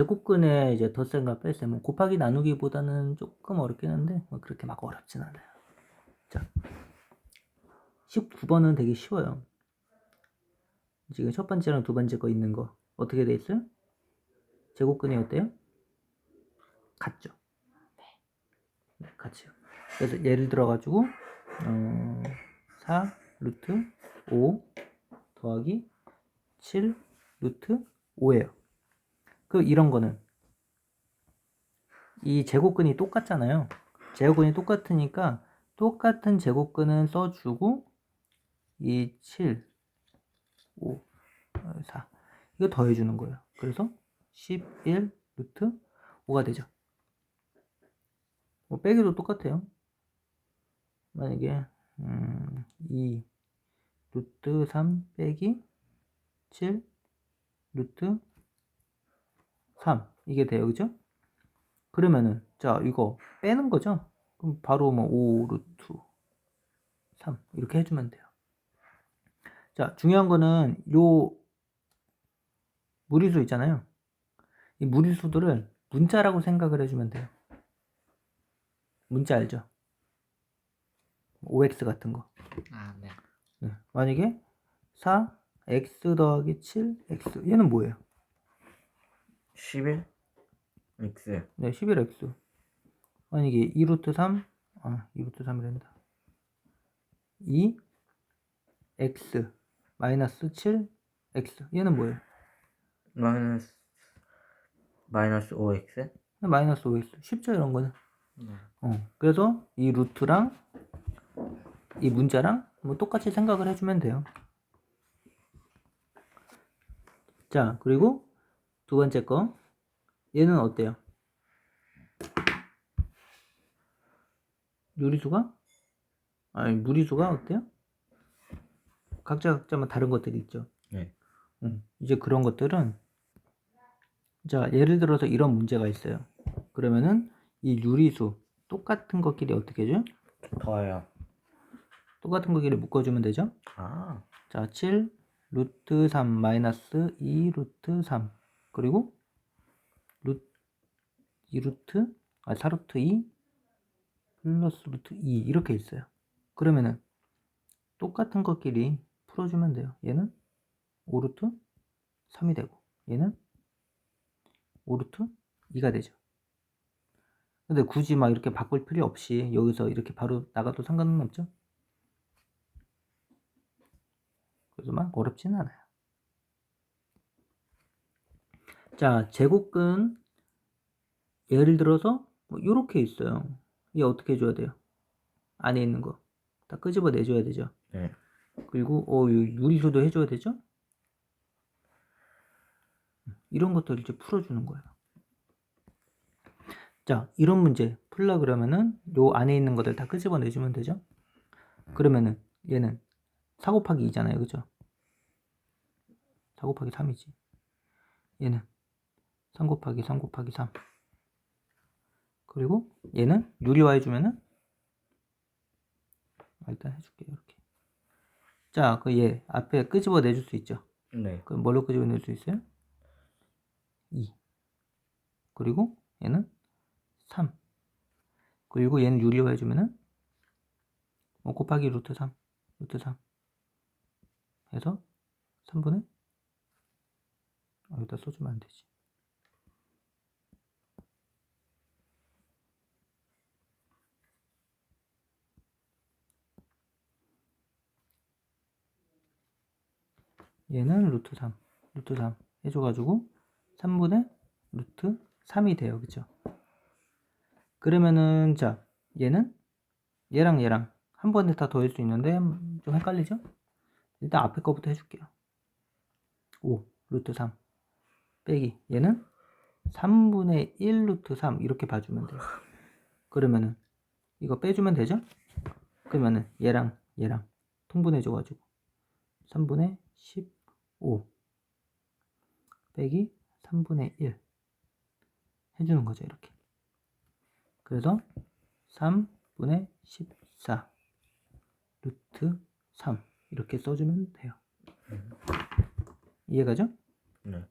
제곱근에 이제 덧셈과 뺄셈은 뭐 곱하기 나누기보다는 조금 어렵긴 한데 뭐 그렇게 막 어렵진 않아요. 자, 19번은 되게 쉬워요. 지금 첫 번째랑 두 번째 거 있는 거 어떻게 돼 있어요? 제곱근이 어때요? 같죠? 네, 같이요. 그래서 예를 들어 가지고 어, 4 루트 5 더하기 7 루트 5예요. 그 이런 거는 이 제곱근이 똑같잖아요. 제곱근이 똑같으니까 똑같은 제곱근은 써주고 이 7, 5, 4 이거 더해주는 거예요. 그래서 11 루트 5가 되죠. 뭐 빼기도 똑같아요. 만약에 음, 2 루트 3 빼기 7 루트 3 이게 돼요. 그죠? 그러면은 자 이거 빼는 거죠? 그럼 바로 뭐 5 루트 3 이렇게 해주면 돼요. 자 중요한 거는 요 무리수 있잖아요. 이 무리수들을 문자라고 생각을 해주면 돼요. 문자 알죠? 5x 같은 거. 아, 네. 네. 만약에 4 x 더하기 7 x. 얘는 뭐예요 11 X 네, 11x. 만약에 2루트 3, 아, 2루트 3이란다. 2, x, 마이너스 7, x. 얘는 뭐예요? 마이너스 마이너스 5X 마이너스 5x. 쉽죠, 이런 거는. 네. 어, 그래서 이 루트랑 이 문자랑 뭐 똑같이 생각을 해주면 돼요. 자, 그리고 두 번째 거. 얘는 어때요? 유리수가? 아니, 무리수가 어때요? 각자 각자만 다른 것들이 있죠. 네. 음, 이제 그런 것들은 자 예를 들어서 이런 문제가 있어요. 그러면은 이 유리수 똑같은 것끼리 어떻게 해줘? 더해요. 똑같은 것끼리 묶어주면 되죠. 아, 자, 7 루트 3 마이너스 2 루트 3 그리고 루 2루트 아 4루트 2 플러스 루트 2 이렇게 있어요. 그러면은 똑같은 것끼리 풀어주면 돼요. 얘는 5루트 3이 되고 얘는 5루트 2가 되죠. 근데 굳이 막 이렇게 바꿀 필요 없이 여기서 이렇게 바로 나가도 상관은 없죠. 그래서 막 어렵지는 않아요. 자, 제곱근 예를 들어서 뭐 이렇게 있어요. 이 어떻게 해줘야 돼요? 안에 있는 거 다 끄집어 내줘야 되죠. 네. 그리고 어, 요 유리수도 해줘야 되죠. 이런 것들을 이제 풀어주는 거예요. 자, 이런 문제 풀라 그러면은 요 안에 있는 것들 다 끄집어 내주면 되죠. 그러면은 얘는 4 곱하기 2잖아요, 그죠? 4 곱하기 3이지. 얘는 3 곱하기 3 곱하기 3. 그리고 얘는 유리화 해주면은 아, 일단 해줄게요, 이렇게. 자, 그 얘 앞에 끄집어 내줄 수 있죠. 네. 그럼 뭘로 끄집어 낼 수 있어요? 2. 그리고 얘는 3. 그리고 얘는 유리화 해주면은 뭐 곱하기 루트 3. 루트 3. 해서 3분의 아, 여기다 써주면 안 되지. 얘는 루트 3, 루트 3 해줘가지고 3분의 루트 3이 돼요. 그쵸? 그러면은, 자, 얘는 얘랑 얘랑 한 번에 다 더할 수 있는데 좀 헷갈리죠? 일단 앞에 거부터 해줄게요. 5, 루트 3 빼기 얘는 3분의 1 루트 3 이렇게 봐주면 돼요. 그러면은 이거 빼주면 되죠? 그러면은 얘랑 얘랑 통분해줘가지고 3분의 15 빼기 3분의 1 해주는 거죠 이렇게. 그래서 3분의 14 루트 3 이렇게 써주면 돼요. 이해가죠? 네.